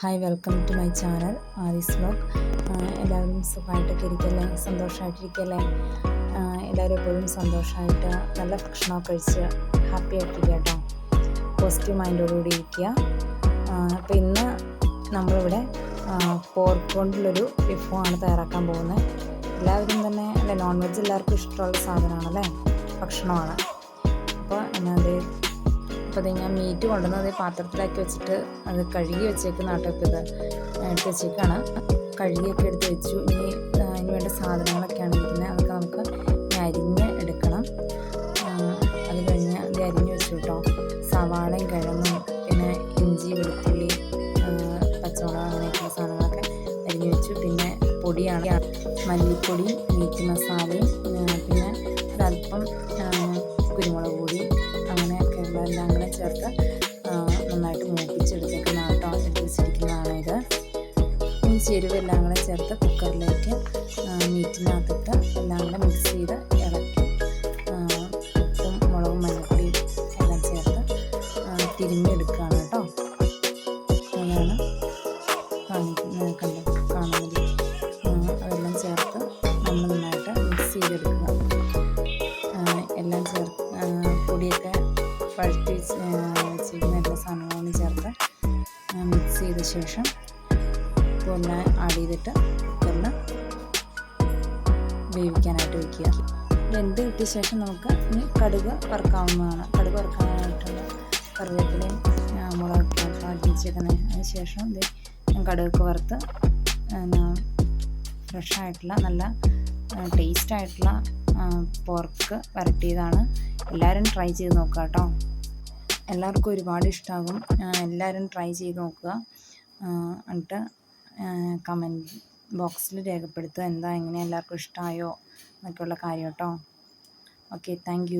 Hi welcome to my channel Aadi's vlog എല്ലാവരും സുഖമായിട്ടൊക്കെ ഇരിക്കല്ലേ? സന്തോഷമായിട്ടിരിക്കല്ലേ? എല്ലാവരും എപ്പോഴും സന്തോഷമായിട്ട് നല്ല ഭക്ഷണമൊക്കെ കഴിച്ച് ഹാപ്പി ആയിട്ടിരിക്കുക കേട്ടോ. പോസിറ്റീവ് മൈൻഡോടുകൂടി ഇരിക്കുക. അപ്പോൾ ഇന്ന് നമ്മളിവിടെ പോർക്ക് വിഭവമാണ് തയ്യാറാക്കാൻ പോകുന്നത്. എല്ലാവരും തന്നെ അല്ലെ നോൺ വെജ് എല്ലാവർക്കും ഇഷ്ടമുള്ള സാധനമാണല്ലേ? ഭക്ഷണമാണ്. അപ്പോൾ എന്നത് അപ്പോൾ അത് ഞാൻ മീറ്റ് കൊണ്ടുവന്നത് പാത്രത്തിലാക്കി വെച്ചിട്ട് അത് കഴുകി വെച്ചേക്കുന്ന ആട്ടോ ഇപ്പോൾ ഇത് എടുത്ത് വെച്ചേക്കാണ്. കഴുകിയൊക്കെ എടുത്ത് വെച്ചു. ഇനി അതിന് വേണ്ട സാധനങ്ങളൊക്കെയാണ് ഇരിക്കുന്നത്. അതൊക്കെ നമുക്ക് അരിഞ്ഞ് എടുക്കണം. അത് കഴിഞ്ഞ് ഇത് അരിഞ്ഞ് വെച്ചു കേട്ടോ. സവാളയും കിഴങ്ങും പിന്നെ ഇഞ്ചി വെളുത്തുള്ളി പച്ചമുളക് അങ്ങനെയൊക്കെയുള്ള സാധനങ്ങളൊക്കെ അരിഞ്ഞ് വെച്ചു. പിന്നെ പൊടിയാണ്. മല്ലിപ്പൊടി മീറ്റ് മസാലയും പിന്നെ ആ, നന്നായിട്ട് മൂപ്പിച്ചെടുത്തേക്കുന്ന ആട്ടോ എടുത്ത് ഇത്. ഈ ചേരുവെല്ലാം കൂടെ ചേർത്ത് കുക്കറിലേക്ക് മീറ്റിനകത്തിട്ട് എല്ലാം കൂടെ മിക്സ് ചെയ്ത് ഇളക്കി ഉപ്പും മുളകും മഞ്ഞപ്പൊടിയും എല്ലാം ചേർത്ത് തിരിഞ്ഞെടുക്കുകയാണ് കേട്ടോ. അതാണ് കണ്ട കാണുന്നത് ആ, വെച്ചിരിക്കുന്ന എല്ലാ സാധനങ്ങളും ചേർത്ത് മിക്സ് ചെയ്ത ശേഷം ഒന്ന് ആഡ് ചെയ്തിട്ട് കുക്കറിൽ വേവിക്കാനായിട്ട് വയ്ക്കുക വെന്ത് കിട്ടിയ ശേഷം നമുക്ക് ഇനി കടുക് വറുക്കാവുന്നതാണ്. കടുക് വറുക്കാനായിട്ടുള്ള കറിവേപ്പിലയും മുളക് വെച്ചേക്കുന്നത് അതിന് ശേഷം ഇത് കടുകൊക്കെ വറുത്ത് ഫ്രഷായിട്ടുള്ള നല്ല ടേസ്റ്റായിട്ടുള്ള പോർക്ക് വരട്ടിയതാണ്. എല്ലാവരും ട്രൈ ചെയ്ത് നോക്കുക കേട്ടോ. എല്ലാവർക്കും ഒരുപാട് ഇഷ്ടമാകും എല്ലാവരും ട്രൈ ചെയ്ത് നോക്കുക. എന്നിട്ട് കമന്റ് ബോക്സിൽ രേഖപ്പെടുത്തുക. എന്താ എങ്ങനെ എല്ലാവർക്കും ഇഷ്ടമായോ എന്നൊക്കെയുള്ള കാര്യം കേട്ടോ. Okay thank